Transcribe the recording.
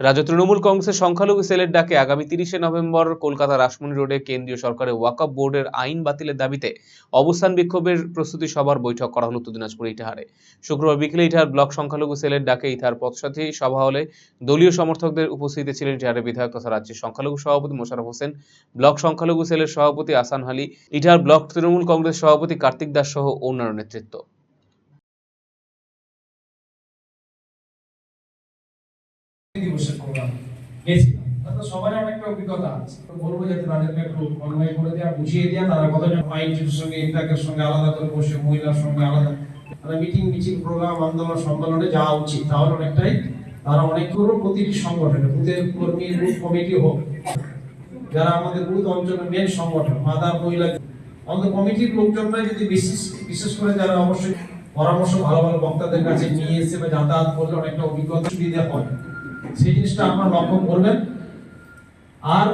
রাজ্য তৃণমূল কংগ্রেসের সংখ্যালঘু সেলের ডাকে আগামী তিরিশে নভেম্বর কলকাতা রাসমণি রোডে কেন্দ্রীয় সরকারের ওয়াকআপ বোর্ডের আইন বাতিলের দাবিতে অবস্থান বিক্ষোভের প্রস্তুতি সভার বৈঠক করা হলো উত্তর দিনাজপুর ইটাহারে। শুক্রবার বিকেলে ইটাহার ব্লক সংখ্যালঘু সেলের ডাকে ইটাহার পথসাথী সভা হলে দলীয় সমর্থকদের উপস্থিতিতে ছিলেন ইটাহারের বিধায়ক তথা রাজ্যের সংখ্যালঘু সভাপতি মোশারফ হোসেন, ব্লক সংখ্যালঘু সেলের সভাপতি আসান আলী ইটাহার ব্লক তৃণমূল কংগ্রেস সভাপতি কার্তিক দাস সহ অন্যান্য নেতৃত্ব। বসে যারা আমাদের অঞ্চলের সংগঠন মহিলা আমাদের কমিটির যদি বিশেষ করে অবশ্যই পরামর্শ ভালো ভালো বক্তাদের কাছে নিয়ে এসে বা যাতায়াত করলে অনেকটা অভিজ্ঞতা সুবিধা হয়। সেই জিনিসটা আপনারা লক্ষ্য করবেন। আর